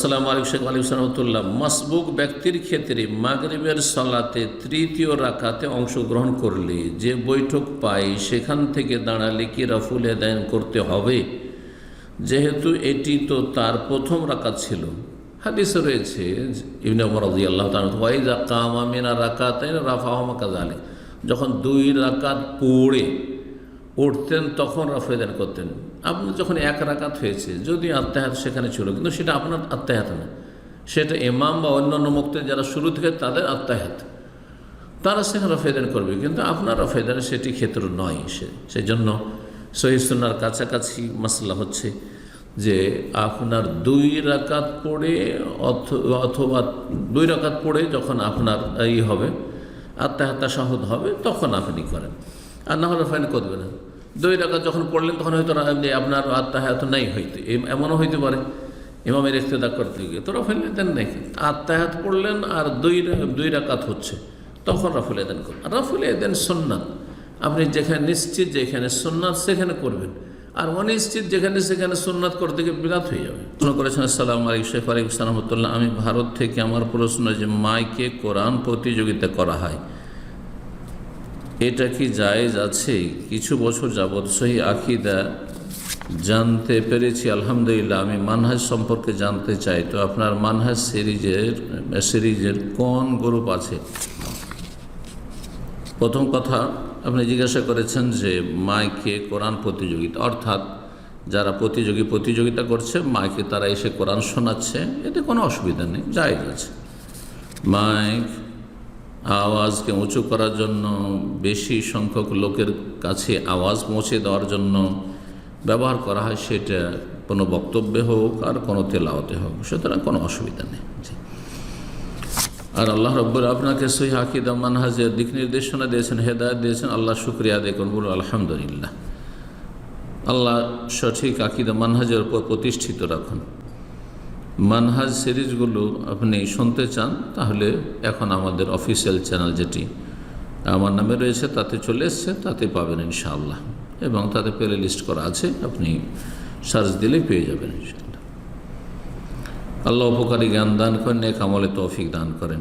আসসালামু আলাইকুম শেখ আলী সালামতুল্লাহ মাসবুক ব্যক্তির ক্ষেত্রে মাগরিবের সলাতে তৃতীয় রাকাতে অংশগ্রহণ করলে যে বৈঠক পাই সেখান থেকে দাঁড়ালে কি রাফুল এদায়ন করতে হবে? যেহেতু এটি তো তার প্রথম রাকাত ছিল। হাদিস রয়েছে ইবনে ওমর রাদিয়াল্লাহু তাআলা ওয়াইজা কামা মিনা রাকাতাইন রাফাহুমা কাযালে যখন দুই রাকাত পড়ে উঠতেন, তখন রাফেদান করতেন। আপনি যখন এক রাকাত হয়েছে, যদি আত্মাহাত সেখানে ছিল, কিন্তু সেটা আপনার আত্মাহাত না। সেটা ইমাম বা অন্যান্য মুক্তি যারা শুরু থেকে তাদের আত্মাহাত তারা সেখানে রফেদান করবে, কিন্তু আপনার রফেদান সেটি ক্ষেত্র নয় সে সেই জন্য সহিসুনার কাছাকাছি মশলা হচ্ছে যে আপনার দুই রাকাত পড়ে অথ- অথবা দুই রাকাত পড়ে যখন আপনার ই হবে আত্মাহাত্তা শাহুদ হবে, তখন আপনি করেন। আর না হলে ফাইন করবে না। দুই রাকাত যখন পড়লেন, তখন হয়তো আপনার আত্মাহাত নাই হইতে। এমনও হইতে পারে। ইমামের ইস্তেদা করতে গিয়ে। তো রফেল দেন নাই। আত্মাহাত পড়লেন আর দুই দুই রাকাত হচ্ছে। তখন রফুল এদেন করুন আর রফুল এদেন সন্ন্যাত আপনি যেখানে নিশ্চিত যেখানে সুন্নাত, সেখানে করবেন। আর অনিশ্চিত যেখানে সেখানে সুন্নাত করতে গিয়ে বিরাট হয়ে যাবে। প্রশ্ন করেছেন, আসসালাম আলাইকুম, শেখ আলাইকুম সালামতুল্লাহ আমি ভারত থেকে আমার প্রশ্ন যে মাইকে কোরআন প্রতিযোগিতা করা হয় এটা কি জায়েজ আছে? কিছু বছর যাবৎ সহি আকিদা জানতে পেরেছি, আলহামদুলিল্লাহ। আমি মানহাজ সম্পর্কে জানতে চাই। তো আপনার মানহাজ সিরিজের সিরিজের কোন গ্রুপ আছে? প্রথম কথা, আপনি জিজ্ঞাসা করেছেন যে মাইকে কোরআন প্রতিযোগিতা, অর্থাৎ যারা প্রতিযোগী প্রতিযোগিতা করছে, মাইকে তারা এসে কোরআন শোনাচ্ছে, এতে কোনো অসুবিধা নেই, জায়েজ আছে। মাইক আওয়াজকে উঁচু করার জন্য, বেশি সংখ্যক লোকের কাছে আওয়াজ পৌঁছে দেওয়ার জন্য ব্যবহার করা হয়, সেটা কোনো বক্তব্যে হোক আর কোনো তেলাওতে হোক। সুতরাং কোনো অসুবিধা নেই। আর আল্লাহ রব্বর আপনাকে সহি আকিদা মানহাজের দিক নির্দেশনা দিয়েছেন, হেদায়ত দিয়েছেন। আল্লাহ শুক্রিয়া আদায় করুন, বলুন আলহামদুলিল্লাহ। আল্লাহ সঠিক আকিদা মানহাজের উপর প্রতিষ্ঠিত রাখুন। মানহাজ সিরিজগুলো আপনি শুনতে চান, তাহলে এখন আমাদের অফিসিয়াল চ্যানেল যেটি, আমার নামে রয়েছে, তাতে চলে এসছে, তাতে পাবেন ইনশাআল্লাহ। এবং তাতে প্লে লিস্ট করা আছে, আপনি সার্চ দিলে পেয়ে যাবেন ইনশাআল্লাহ। আল্লাহ উপকারী জ্ঞান দান করেন এক আমলে তৌফিক দান করেন।